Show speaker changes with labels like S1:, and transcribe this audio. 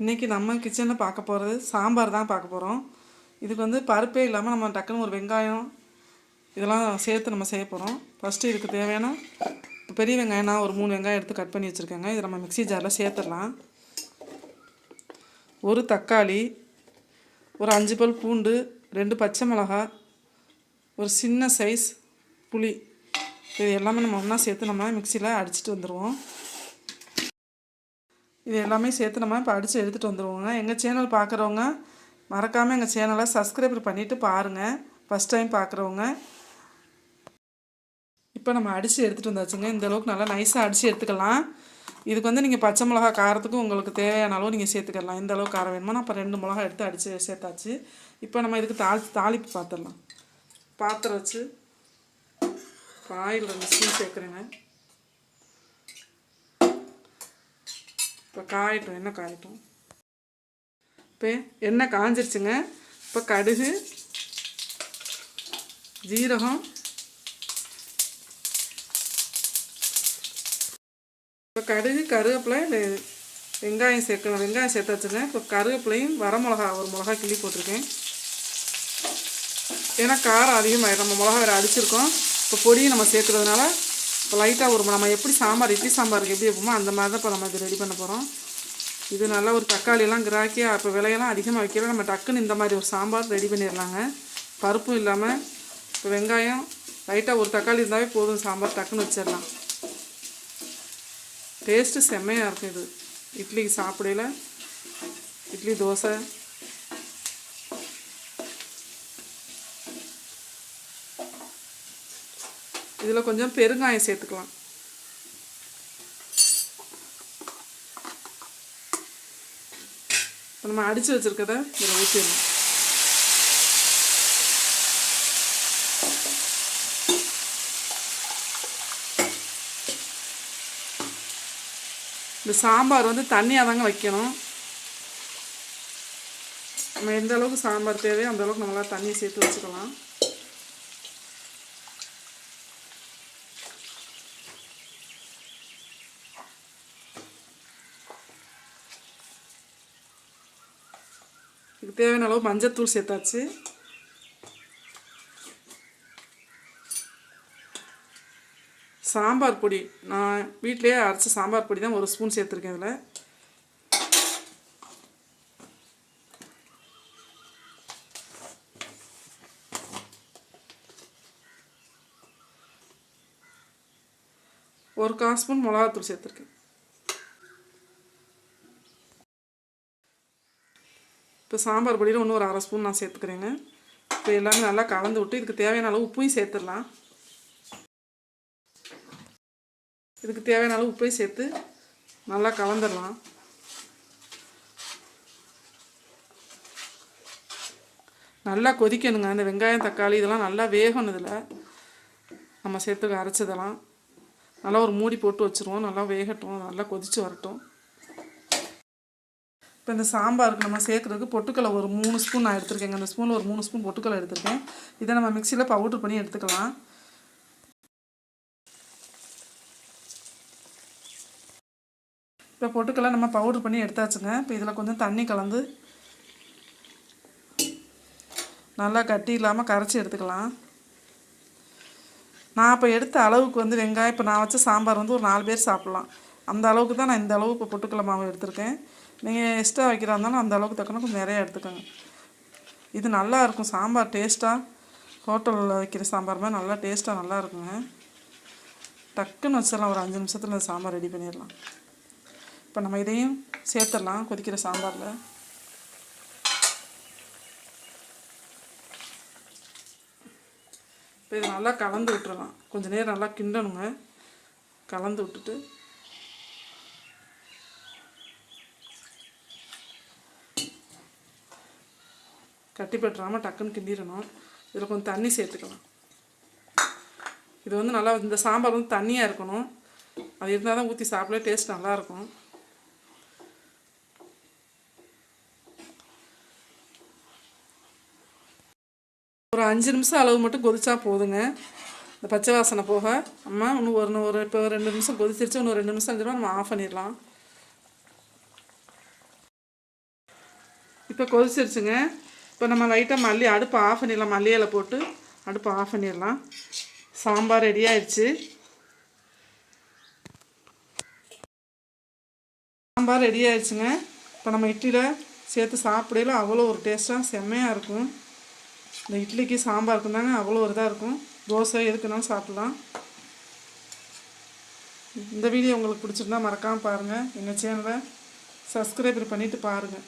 S1: இன்றைக்கி நம்ம கிச்சனில் பார்க்க போகிறது சாம்பார் தான் பார்க்க போகிறோம் இதுக்கு வந்து பருப்பே இல்லாமல் நம்ம டக்குன்னு ஒரு வெங்காயம் இதெல்லாம் சேர்த்து நம்ம செய்ய போகிறோம் ஃபஸ்ட்டு இதுக்கு தேவையான பெரிய வெங்காயம் நான் ஒரு மூணு வெங்காயம் எடுத்து கட் பண்ணி வச்சுருக்கேங்க. இதை நம்ம மிக்ஸி ஜாரில் சேர்த்துடலாம். ஒரு தக்காளி ஒரு அஞ்சு பல் பூண்டு ரெண்டு பச்சை மிளகா ஒரு சின்ன சைஸ் புளி. இது எல்லாமே நம்ம ஒன்றா சேர்த்து நம்ம மிக்சியில் அடிச்சிட்டு வந்துடுவோம் இது எல்லாமே சேர்த்து நம்ம இப்போ அடித்து எடுத்துகிட்டு வந்துடுவோங்க எங்கள் சேனல் பார்க்குறவங்க மறக்காமல் எங்கள் சேனலை சப்ஸ்கிரைபர் பண்ணிவிட்டு பாருங்கள் ஃபஸ்ட் டைம் பார்க்குறவங்க இப்போ நம்ம அடித்து எடுத்துகிட்டு வந்தாச்சுங்க. இந்த அளவுக்கு நல்லா நைஸாக அடித்து எடுத்துக்கலாம். இதுக்கு வந்து நீங்கள் பச்சை மிளகா காரத்துக்கும் உங்களுக்கு தேவையான அளவு நீங்கள் சேர்த்துக்கலாம். இந்த அளவுக்கு காரம் வேணுமோ? இப்போ ரெண்டு மிளகா எடுத்து அடித்து சேர்த்தாச்சு. இப்போ நம்ம இதுக்கு தாளி தாளிப்பு பார்த்துடலாம் பாத்திரம் வச்சு ஆயில் ரெண்டு ஸ்பூன் சேர்க்குறேங்க. இப்போ காயட்டும் எண்ணெய் காயட்டும். இப்போ எண்ணெய் காஞ்சிருச்சுங்க. இப்போ கடுகு ஜீரகம் இப்போ கடுகு கருவேப்பிலை வெங்காயம் சேர்க்கணும். வெங்காயம் சேர்த்து சேர்த்தாச்சுங்க. இப்போ கருவேப்பிலையும் வர மிளகா ஒரு மிளகா கிள்ளி போட்டிருக்கேன். ஏன்னா காரம் அதிகமாக நம்ம மிளகா வேறு அடிச்சிருக்கோம். இப்போ பொடியும் நம்ம சேர்க்குறதுனால இப்போ லைட்டாக ஒரு நம்ம எப்படி சாம்பார் இட்லி சாம்பாருக்கு எப்படி வைப்போமோ அந்த மாதிரி தான் இப்போ நம்ம இது ரெடி பண்ண போகிறோம் இது நல்லா ஒரு தக்காளியெல்லாம் கிராக்கியாக இப்போ விலையெல்லாம் அதிகமாக வைக்கல. நம்ம டக்குன்னு இந்த மாதிரி ஒரு சாம்பார் ரெடி பண்ணிடலாங்க. பருப்பும் இல்லாமல் இப்போ வெங்காயம் லைட்டாக ஒரு தக்காளி இருந்தாவே போதும். சாம்பார் டக்குன்னு வச்சிடலாம். டேஸ்ட்டு செம்மையாக இருக்கும் இது. இட்லிக்கு சாப்பிடையில் இட்லி தோசை இதில் கொஞ்சம் பெருங்காயம் சேர்த்துக்கலாம். இப்போ நம்ம அடித்து வச்சுருக்கத இதில் ஊற்றிடலாம். இந்த சாம்பார் வந்து தண்ணியாக தாங்க வைக்கணும். நம்ம எந்த அளவுக்கு சாம்பார் தேவையோ அந்த அளவுக்கு நம்மளால் தண்ணி சேர்த்து வச்சுக்கலாம். இதுக்கு தேவையான அளவு மஞ்சத்தூள் சேர்த்தாச்சு. சாம்பார் பொடி. நான் வீட்டிலேயே அரைச்ச சாம்பார் பொடி தான் ஒரு ஸ்பூன் சேர்த்துருக்கேன் இதில். ஒரு கால் ஸ்பூன் மிளகாத்தூள் சேர்த்துருக்கேன். இப்போ சாம்பார் பொடியில் இன்னும் ஒரு அரை ஸ்பூன் நான் சேர்த்துக்கிறேங்க. இப்போ எல்லாமே நல்லா கலந்து விட்டு இதுக்கு தேவையான அளவு உப்பையும் சேர்த்துடலாம். இதுக்கு தேவையான அளவு உப்பையும் சேர்த்து நல்லா கலந்துடலாம். நல்லா கொதிக்கணுங்க. அந்த வெங்காயம் தக்காளி இதெல்லாம் நல்லா வேகணும் இதில். நம்ம சேர்த்து அரைச்சதெல்லாம். நல்லா ஒரு மூடி போட்டு வச்சுருவோம். நல்லா வேகட்டும். நல்லா கொதித்து வரட்டும். இப்போ இந்த சாம்பாருக்கு நம்ம சேர்க்குறதுக்கு பொட்டுக்கலை ஒரு மூணு ஸ்பூன் நான் எடுத்துருக்கேங்க. அந்த ஸ்பூனில் ஒரு மூணு ஸ்பூன் பொட்டுக்கலை எடுத்துருக்கேன். இதை நம்ம மிக்சியில் பவுட்ரு பண்ணி எடுத்துக்கலாம். இப்போ பொட்டுக்கலை நம்ம பவுட்ரு பண்ணி எடுத்தாச்சுங்க. இப்போ இதில் கொஞ்சம் தண்ணி கலந்து நல்லா கட்டி இல்லாமல் கரைச்சி எடுத்துக்கலாம். நான் இப்போ எடுத்த அளவுக்கு வந்து வெங்காயம் இப்போ நான் வச்ச சாம்பார் வந்து ஒரு நாலு பேர் சாப்பிட்லாம். அந்த அளவுக்கு தான் நான் இந்த அளவு இப்போ பொட்டுக்கலை மாவு எடுத்திருக்கேன். நீங்கள் எக்ஸ்ட்ரா வைக்கிறா இருந்தாலும் அந்த அளவுக்கு தக்கன கொஞ்சம் நிறையா எடுத்துக்கோங்க. இது நல்லா இருக்கும். சாம்பார் டேஸ்ட்டாக ஹோட்டலில் வைக்கிற சாம்பார் மாதிரி நல்லா டேஸ்ட்டாக நல்லா இருக்குங்க. டக்குன்னு வச்சிடலாம். ஒரு அஞ்சு நிமிஷத்தில் இந்த சாம்பார் ரெடி பண்ணிடலாம். இப்போ நம்ம இதையும் சேர்த்துடலாம். கொதிக்கிற சாம்பாரில். இப்போ இதை நல்லா கலந்து விட்டுறலாம். கொஞ்சம் நேரம் நல்லா கிண்டணுங்க. கலந்து விட்டுட்டு கட்டி பெட்டுறாமல் டக்குன்னு கிண்டிடணும். இதில் கொஞ்சம் தண்ணி சேர்த்துக்கலாம். இது வந்து நல்லா இந்த சாம்பார் வந்து தண்ணியாக இருக்கணும். அது இருந்தால் தான் ஊற்றி சாப்பிட டேஸ்ட் நல்லாயிருக்கும் ஒரு அஞ்சு நிமிஷம் அளவு மட்டும் கொதிச்சா போதுங்க. இந்த பச்சை வாசனை போக. அம்மா இன்னும் ஒரு ஒரு இப்போ ரெண்டு நிமிஷம் கொதிச்சிருச்சு. இன்னும் ரெண்டு நிமிஷம் இருந்துடும் நம்ம ஆஃப் பண்ணிடலாம். இப்போ கொதிச்சிருச்சுங்க. இப்போ நம்ம லைட்டாக மல்லி அடுப்பு ஆஃப் பண்ணிடலாம். மல்லி இலை போட்டு அடுப்பு ஆஃப் பண்ணிடலாம். சாம்பார் ரெடி ஆயிடுச்சு. சாம்பார் ரெடி ஆயிடுச்சுங்க. இப்போ நம்ம இட்லியில் சேர்த்து சாப்பிடையில அவ்வளோ ஒரு டேஸ்ட்டாக செம்மையாக இருக்கும். இந்த இட்லிக்கு சாம்பாருக்கு தாங்க அவ்வளோ ஒரு இதாக இருக்கும். தோசை எதுக்குனாலும் சாப்பிட்லாம். இந்த வீடியோ உங்களுக்கு பிடிச்சிருந்தா மறக்காமல் பாருங்கள் எங்கள் சேனலை சப்ஸ்கிரைப் பண்ணிவிட்டு பாருங்கள்